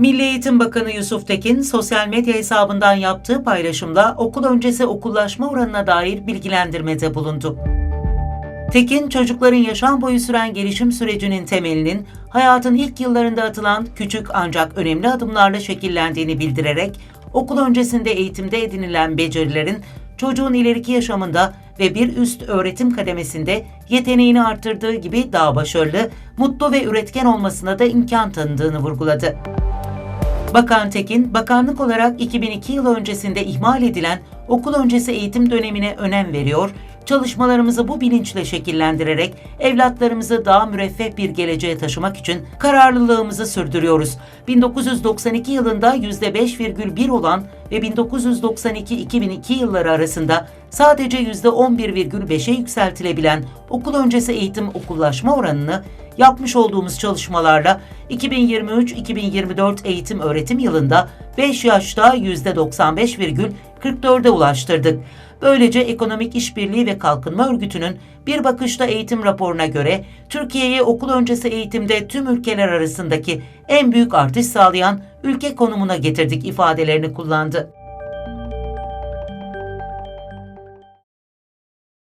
Milli Eğitim Bakanı Yusuf Tekin, sosyal medya hesabından yaptığı paylaşımda okul öncesi okullaşma oranına dair bilgilendirmede bulundu. Tekin, çocukların yaşam boyu süren gelişim sürecinin temelinin hayatın ilk yıllarında atılan küçük ancak önemli adımlarla şekillendiğini bildirerek, okul öncesinde eğitimde edinilen becerilerin çocuğun ileriki yaşamında ve bir üst öğretim kademesinde yeteneğini arttırdığı gibi daha başarılı, mutlu ve üretken olmasına da imkan tanıdığını vurguladı. Bakan Tekin, bakanlık olarak 2002 yılı öncesinde ihmal edilen okul öncesi eğitim dönemine önem veriyor, çalışmalarımızı bu bilinçle şekillendirerek evlatlarımızı daha müreffeh bir geleceğe taşımak için kararlılığımızı sürdürüyoruz. 1992 yılında %5,1 olan ve 1992-2002 yılları arasında sadece %11,5'e yükseltilebilen okul öncesi eğitim okullaşma oranını yapmış olduğumuz çalışmalarla 2023-2024 eğitim öğretim yılında 5 yaşta %95,44'e ulaştırdık. Böylece Ekonomik İşbirliği ve Kalkınma Örgütü'nün bir bakışta eğitim raporuna göre Türkiye'yi okul öncesi eğitimde tüm ülkeler arasındaki en büyük artış sağlayan ülke konumuna getirdik ifadelerini kullandı.